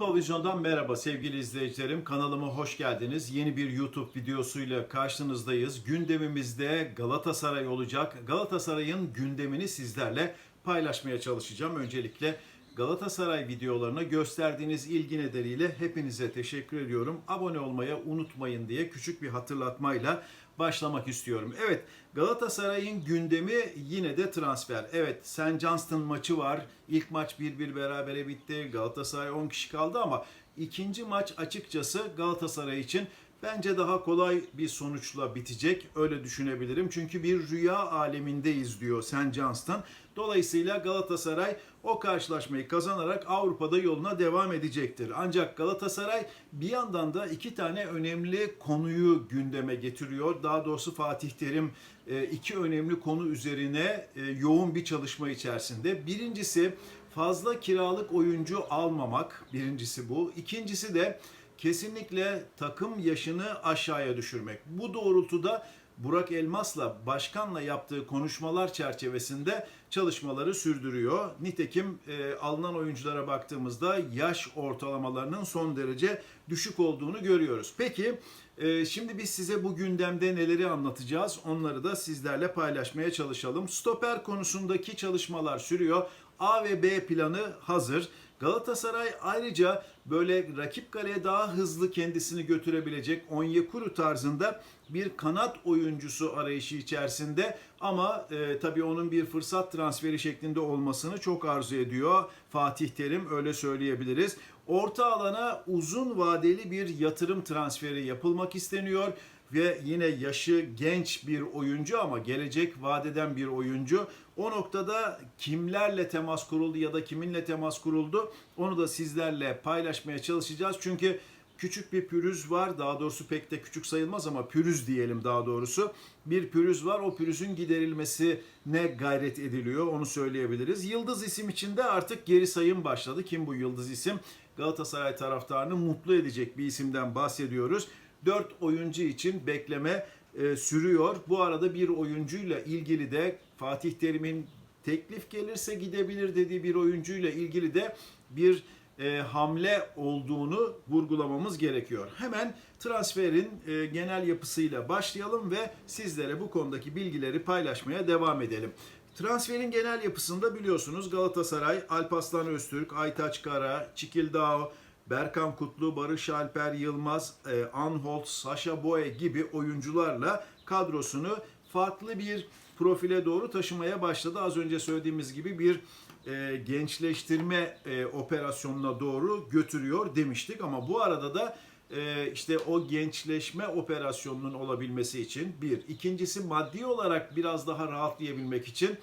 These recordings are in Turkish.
Futbol merhaba sevgili izleyicilerim. Kanalıma hoş geldiniz. Yeni bir YouTube videosuyla karşınızdayız. Gündemimizde Galatasaray olacak. Galatasaray'ın gündemini sizlerle paylaşmaya çalışacağım. Öncelikle Galatasaray videolarına gösterdiğiniz ilgi nedeniyle hepinize teşekkür ediyorum. Abone olmayı unutmayın diye küçük bir hatırlatmayla başlamak istiyorum. Evet Galatasaray'ın gündemi yine de transfer. Evet St. Johnston maçı var. İlk maç 1-1 berabere bitti. Galatasaray 10 kişi kaldı ama ikinci maç açıkçası Galatasaray için bence daha kolay bir sonuçla bitecek. Öyle düşünebilirim. Çünkü bir rüya alemindeyiz diyor St. Johnston. Dolayısıyla Galatasaray o karşılaşmayı kazanarak Avrupa'da yoluna devam edecektir. Ancak Galatasaray bir yandan da iki tane önemli konuyu gündeme getiriyor. Daha doğrusu Fatih Terim e, iki önemli konu üzerine e, yoğun bir çalışma içerisinde. Birincisi fazla kiralık oyuncu almamak. Birincisi bu. İkincisi de kesinlikle takım yaşını aşağıya düşürmek. Bu doğrultuda Burak Elmas'la başkanla yaptığı konuşmalar çerçevesinde çalışmaları sürdürüyor. Nitekim e, alınan oyunculara baktığımızda yaş ortalamalarının son derece düşük olduğunu görüyoruz. Peki e, şimdi biz size bu gündemde neleri anlatacağız onları da sizlerle paylaşmaya çalışalım. Stoper konusundaki çalışmalar sürüyor. A ve B planı hazır. Galatasaray ayrıca böyle rakip kaleye daha hızlı kendisini götürebilecek Onyekuru tarzında bir kanat oyuncusu arayışı içerisinde ama e, tabii onun bir fırsat transferi şeklinde olmasını çok arzu ediyor Fatih Terim öyle söyleyebiliriz. Orta alana uzun vadeli bir yatırım transferi yapılmak isteniyor ve yine yaşı genç bir oyuncu ama gelecek vadeden bir oyuncu. O noktada kimlerle temas kuruldu ya da kiminle temas kuruldu onu da sizlerle paylaşmaya çalışacağız. Çünkü küçük bir pürüz var. Daha doğrusu pek de küçük sayılmaz ama pürüz diyelim daha doğrusu. Bir pürüz var. O pürüzün giderilmesine gayret ediliyor. Onu söyleyebiliriz. Yıldız isim içinde artık geri sayım başladı. Kim bu yıldız isim? Galatasaray taraftarını mutlu edecek bir isimden bahsediyoruz. 4 oyuncu için bekleme e, sürüyor. Bu arada bir oyuncuyla ilgili de Fatih Terim'in teklif gelirse gidebilir dediği bir oyuncuyla ilgili de bir e, hamle olduğunu vurgulamamız gerekiyor. Hemen transferin e, genel yapısıyla başlayalım ve sizlere bu konudaki bilgileri paylaşmaya devam edelim. Transferin genel yapısında biliyorsunuz Galatasaray, Alpaslan Öztürk, Aytaç Kara, Çikildao, Berkan Kutlu, Barış Alper Yılmaz, e, Anholt, Sasha Boye gibi oyuncularla kadrosunu farklı bir profile doğru taşımaya başladı. Az önce söylediğimiz gibi bir e, gençleştirme e, operasyonuna doğru götürüyor demiştik. Ama bu arada da e, işte o gençleşme operasyonunun olabilmesi için bir. ikincisi maddi olarak biraz daha rahatlayabilmek için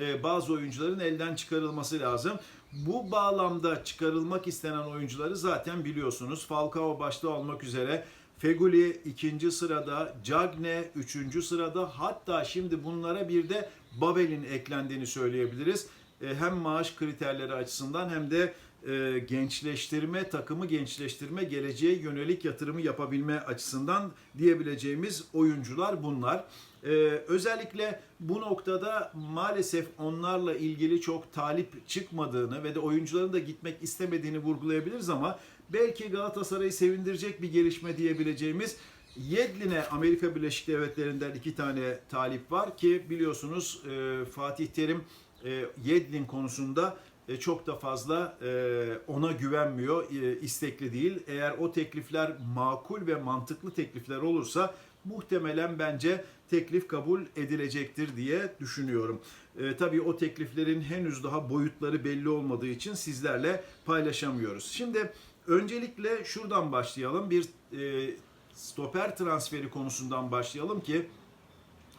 e, bazı oyuncuların elden çıkarılması lazım. Bu bağlamda çıkarılmak istenen oyuncuları zaten biliyorsunuz. Falcao başta olmak üzere Feguli ikinci sırada, Cagne üçüncü sırada hatta şimdi bunlara bir de Babel'in eklendiğini söyleyebiliriz. E, hem maaş kriterleri açısından hem de e, gençleştirme, takımı gençleştirme, geleceğe yönelik yatırımı yapabilme açısından diyebileceğimiz oyuncular bunlar. E, özellikle bu noktada maalesef onlarla ilgili çok talip çıkmadığını ve de oyuncuların da gitmek istemediğini vurgulayabiliriz ama belki Galatasaray'ı sevindirecek bir gelişme diyebileceğimiz Yedlin'e Amerika Birleşik Devletleri'nden iki tane talip var ki biliyorsunuz e, Fatih Terim e, Yedlin konusunda e, çok da fazla e, ona güvenmiyor, e, istekli değil. Eğer o teklifler makul ve mantıklı teklifler olursa muhtemelen bence teklif kabul edilecektir diye düşünüyorum. E, tabii o tekliflerin henüz daha boyutları belli olmadığı için sizlerle paylaşamıyoruz. Şimdi öncelikle şuradan başlayalım. Bir e, stoper transferi konusundan başlayalım ki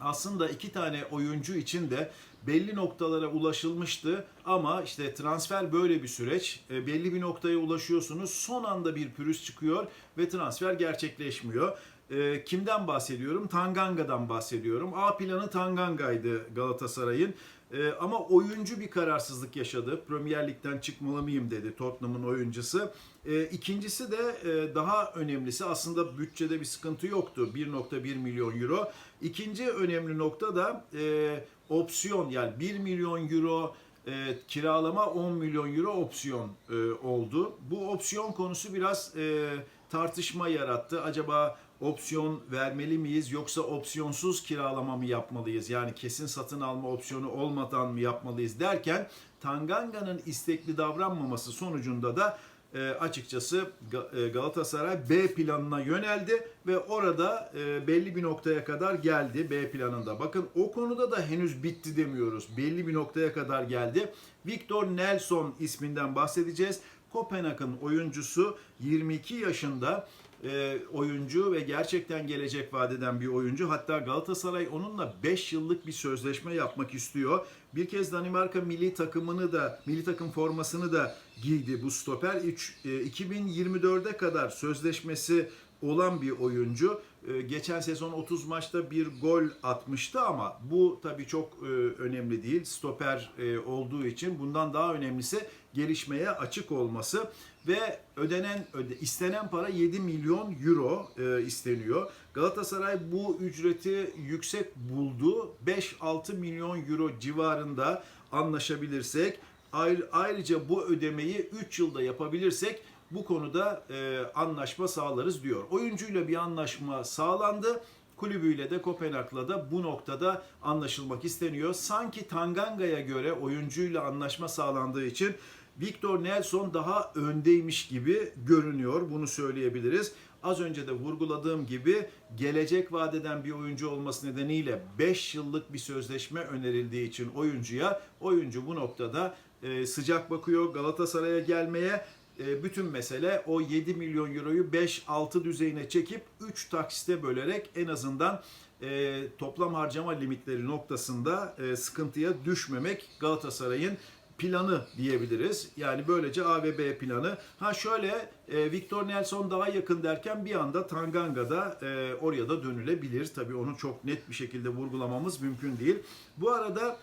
aslında iki tane oyuncu için de belli noktalara ulaşılmıştı ama işte transfer böyle bir süreç. E, belli bir noktaya ulaşıyorsunuz. Son anda bir pürüz çıkıyor ve transfer gerçekleşmiyor. E, kimden bahsediyorum? Tanganga'dan bahsediyorum. A planı Tanganga'ydı Galatasaray'ın. E, ama oyuncu bir kararsızlık yaşadı. Premier Lig'den çıkmalı mıyım dedi Tottenham'ın oyuncusu. E, ikincisi de e, daha önemlisi aslında bütçede bir sıkıntı yoktu. 1.1 milyon euro. İkinci önemli nokta da e, opsiyon yani 1 milyon euro e, kiralama 10 milyon euro opsiyon e, oldu. Bu opsiyon konusu biraz e, tartışma yarattı. Acaba opsiyon vermeli miyiz yoksa opsiyonsuz kiralama mı yapmalıyız? Yani kesin satın alma opsiyonu olmadan mı yapmalıyız derken Tanganga'nın istekli davranmaması sonucunda da e, açıkçası e, Galatasaray B planına yöneldi ve orada e, belli bir noktaya kadar geldi B planında. Bakın o konuda da henüz bitti demiyoruz. Belli bir noktaya kadar geldi. Victor Nelson isminden bahsedeceğiz. Kopenhag'ın oyuncusu 22 yaşında e, oyuncu ve gerçekten gelecek vadeden bir oyuncu. Hatta Galatasaray onunla 5 yıllık bir sözleşme yapmak istiyor. Bir kez Danimarka milli takımını da milli takım formasını da giydi bu stoper. E, 2024'e kadar sözleşmesi olan bir oyuncu. E, Geçen sezon 30 maçta bir gol atmıştı ama bu tabii çok e, önemli değil. Stoper e, olduğu için bundan daha önemlisi gelişmeye açık olması ve ödenen öde, istenen para 7 milyon euro e, isteniyor. Galatasaray bu ücreti yüksek buldu. 5-6 milyon euro civarında anlaşabilirsek ayrı- ayrıca bu ödemeyi 3 yılda yapabilirsek bu konuda e, anlaşma sağlarız diyor. Oyuncuyla bir anlaşma sağlandı. Kulübüyle de Kopenhag'la da bu noktada anlaşılmak isteniyor. Sanki Tanganga'ya göre oyuncuyla anlaşma sağlandığı için Victor Nelson daha öndeymiş gibi görünüyor. Bunu söyleyebiliriz. Az önce de vurguladığım gibi gelecek vadeden bir oyuncu olması nedeniyle 5 yıllık bir sözleşme önerildiği için oyuncuya oyuncu bu noktada e, sıcak bakıyor Galatasaray'a gelmeye. E, bütün mesele o 7 milyon euroyu 5-6 düzeyine çekip 3 taksite bölerek en azından e, toplam harcama limitleri noktasında sıkıntıya düşmemek Galatasaray'ın planı diyebiliriz. Yani böylece A ve B planı. Ha şöyle e, Victor Nelson daha yakın derken bir anda Tanganga'da e, oraya da dönülebilir. Tabii onu çok net bir şekilde vurgulamamız mümkün değil. Bu arada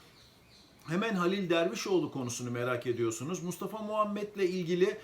Hemen Halil Dervişoğlu konusunu merak ediyorsunuz. Mustafa Muhammed'le ilgili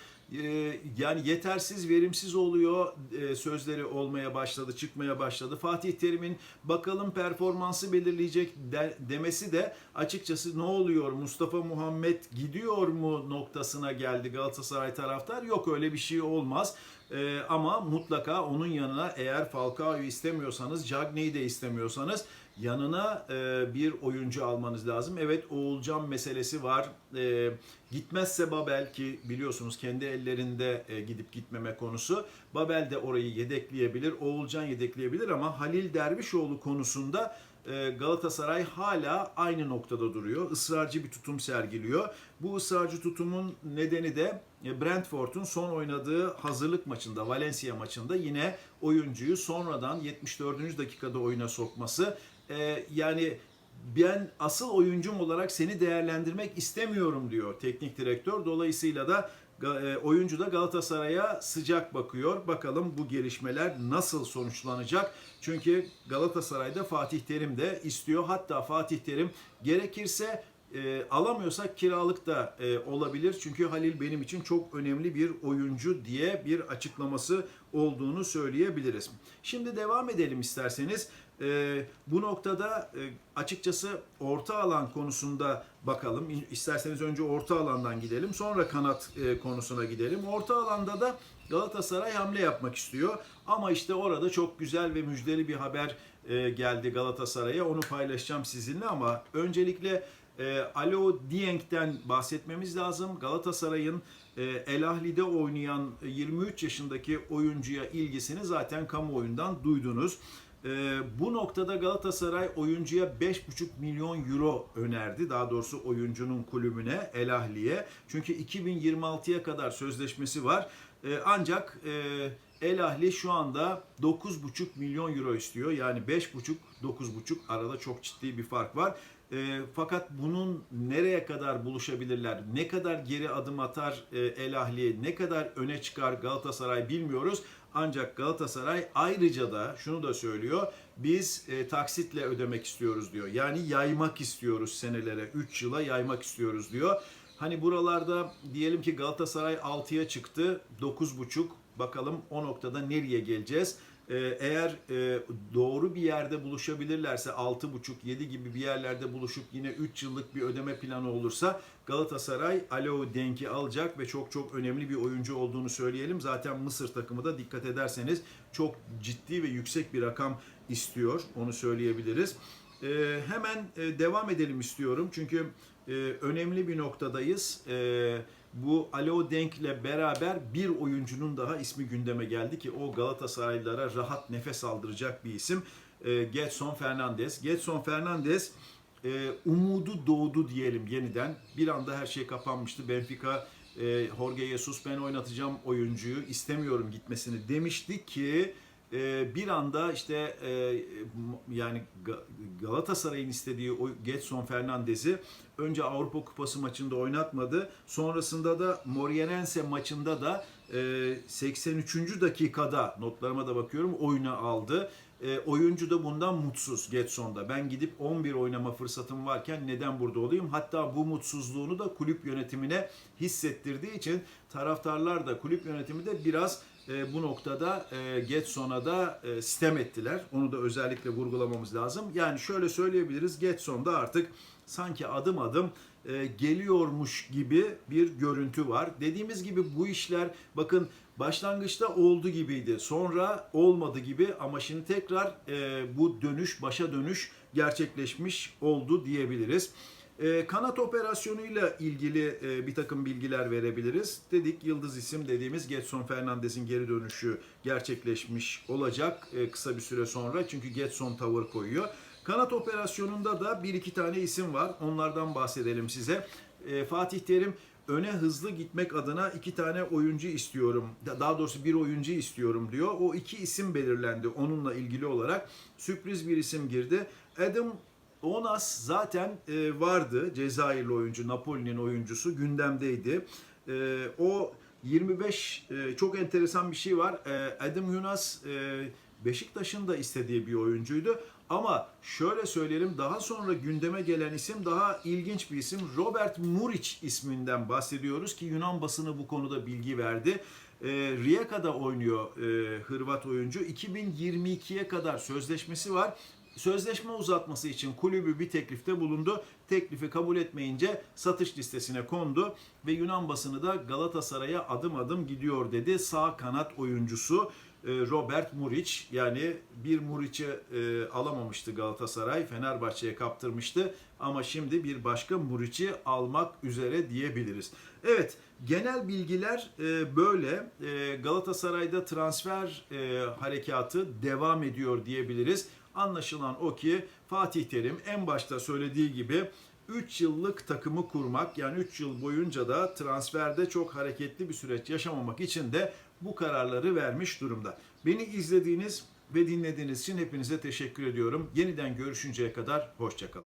yani yetersiz, verimsiz oluyor e, sözleri olmaya başladı, çıkmaya başladı. Fatih Terim'in bakalım performansı belirleyecek de- demesi de açıkçası ne oluyor Mustafa Muhammed gidiyor mu noktasına geldi Galatasaray taraftar. Yok öyle bir şey olmaz. E, ama mutlaka onun yanına eğer Falcao'yu istemiyorsanız, Cagney'i de istemiyorsanız yanına e, bir oyuncu almanız lazım. Evet Oğulcan meselesi var. E, gitmezse Babel ki biliyorsunuz kendi ellerinde e, gidip gitmeme konusu. Babel de orayı yedekleyebilir. Oğulcan yedekleyebilir ama Halil Dervişoğlu konusunda Galatasaray hala aynı noktada duruyor. Israrcı bir tutum sergiliyor. Bu ısrarcı tutumun nedeni de e, Brentford'un son oynadığı hazırlık maçında, Valencia maçında yine oyuncuyu sonradan 74. dakikada oyuna sokması. E, yani ben asıl oyuncum olarak seni değerlendirmek istemiyorum diyor teknik direktör. Dolayısıyla da e, oyuncu da Galatasaray'a sıcak bakıyor. Bakalım bu gelişmeler nasıl sonuçlanacak? Çünkü Galatasaray'da Fatih Terim de istiyor. Hatta Fatih Terim gerekirse e, alamıyorsak kiralık da e, olabilir. Çünkü Halil benim için çok önemli bir oyuncu diye bir açıklaması olduğunu söyleyebiliriz. Şimdi devam edelim isterseniz. E, bu noktada e, açıkçası orta alan konusunda bakalım. İsterseniz önce orta alandan gidelim. Sonra kanat e, konusuna gidelim. Orta alanda da Galatasaray hamle yapmak istiyor. Ama işte orada çok güzel ve müjdeli bir haber e, geldi Galatasaray'a. Onu paylaşacağım sizinle ama öncelikle e, Alo Dieng'den bahsetmemiz lazım. Galatasaray'ın e, El Ahli'de oynayan 23 yaşındaki oyuncuya ilgisini zaten kamuoyundan duydunuz. E, bu noktada Galatasaray oyuncuya 5,5 milyon euro önerdi. Daha doğrusu oyuncunun kulübüne El Ahli'ye. Çünkü 2026'ya kadar sözleşmesi var. E, ancak e, El Ahli şu anda 9,5 milyon euro istiyor. Yani 5,5 9,5 arada çok ciddi bir fark var. E, fakat bunun nereye kadar buluşabilirler? Ne kadar geri adım atar e, El Ahli? Ne kadar öne çıkar Galatasaray bilmiyoruz. Ancak Galatasaray ayrıca da şunu da söylüyor. Biz e, taksitle ödemek istiyoruz diyor. Yani yaymak istiyoruz senelere, 3 yıla yaymak istiyoruz diyor. Hani buralarda diyelim ki Galatasaray 6'ya çıktı, 9,5 bakalım o noktada nereye geleceğiz? Ee, eğer e, doğru bir yerde buluşabilirlerse 6.5-7 gibi bir yerlerde buluşup yine 3 yıllık bir ödeme planı olursa Galatasaray Alo Denk'i alacak ve çok çok önemli bir oyuncu olduğunu söyleyelim. Zaten Mısır takımı da dikkat ederseniz çok ciddi ve yüksek bir rakam istiyor. Onu söyleyebiliriz. Ee, hemen e, devam edelim istiyorum. Çünkü e, önemli bir noktadayız. E, bu Alo Denk'le beraber bir oyuncunun daha ismi gündeme geldi ki o Galatasaraylılara rahat nefes aldıracak bir isim. E, Getson Fernandes. Getson Fernandes e, umudu doğdu diyelim yeniden. Bir anda her şey kapanmıştı. Benfica e, Jorge Jesus ben oynatacağım oyuncuyu istemiyorum gitmesini demişti ki e, bir anda işte e, yani Ga- Galatasaray'ın istediği o Getson Fernandez'i önce Avrupa Kupası maçında oynatmadı. Sonrasında da Moreirense maçında da e, 83. dakikada notlarıma da bakıyorum oyuna aldı. E, oyuncu da bundan mutsuz Getson'da. Ben gidip 11 oynama fırsatım varken neden burada olayım? Hatta bu mutsuzluğunu da kulüp yönetimine hissettirdiği için taraftarlar da kulüp yönetimi de biraz e, bu noktada e, Getson'a da e, sitem ettiler. Onu da özellikle vurgulamamız lazım. Yani şöyle söyleyebiliriz. Getson da artık sanki adım adım e, geliyormuş gibi bir görüntü var. Dediğimiz gibi bu işler bakın başlangıçta oldu gibiydi. Sonra olmadı gibi ama şimdi tekrar e, bu dönüş, başa dönüş gerçekleşmiş oldu diyebiliriz. E, kanat operasyonuyla ilgili e, bir takım bilgiler verebiliriz. Dedik yıldız isim dediğimiz Getson Fernandez'in geri dönüşü gerçekleşmiş olacak e, kısa bir süre sonra. Çünkü Getson tavır koyuyor. Kanat operasyonunda da bir iki tane isim var. Onlardan bahsedelim size. E, Fatih Terim öne hızlı gitmek adına iki tane oyuncu istiyorum. Da- Daha doğrusu bir oyuncu istiyorum diyor. O iki isim belirlendi onunla ilgili olarak. Sürpriz bir isim girdi. Adam Onas zaten e, vardı. Cezayirli oyuncu, Napoli'nin oyuncusu gündemdeydi. E, o 25 e, çok enteresan bir şey var. E, Adam Yunus Beşiktaş'ın da istediği bir oyuncuydu. Ama şöyle söyleyelim daha sonra gündeme gelen isim daha ilginç bir isim. Robert Muric isminden bahsediyoruz ki Yunan basını bu konuda bilgi verdi. E, Rijeka'da oynuyor e, Hırvat oyuncu. 2022'ye kadar sözleşmesi var. Sözleşme uzatması için kulübü bir teklifte bulundu. Teklifi kabul etmeyince satış listesine kondu ve Yunan basını da Galatasaray'a adım adım gidiyor dedi. Sağ kanat oyuncusu e, Robert Muric yani bir Muric'i e, alamamıştı Galatasaray. Fenerbahçe'ye kaptırmıştı ama şimdi bir başka Muric'i almak üzere diyebiliriz. Evet genel bilgiler e, böyle. Galatasaray'da transfer harekatı devam ediyor diyebiliriz. Anlaşılan o ki Fatih Terim en başta söylediği gibi 3 yıllık takımı kurmak yani 3 yıl boyunca da transferde çok hareketli bir süreç yaşamamak için de bu kararları vermiş durumda. Beni izlediğiniz ve dinlediğiniz için hepinize teşekkür ediyorum. Yeniden görüşünceye kadar hoşçakalın.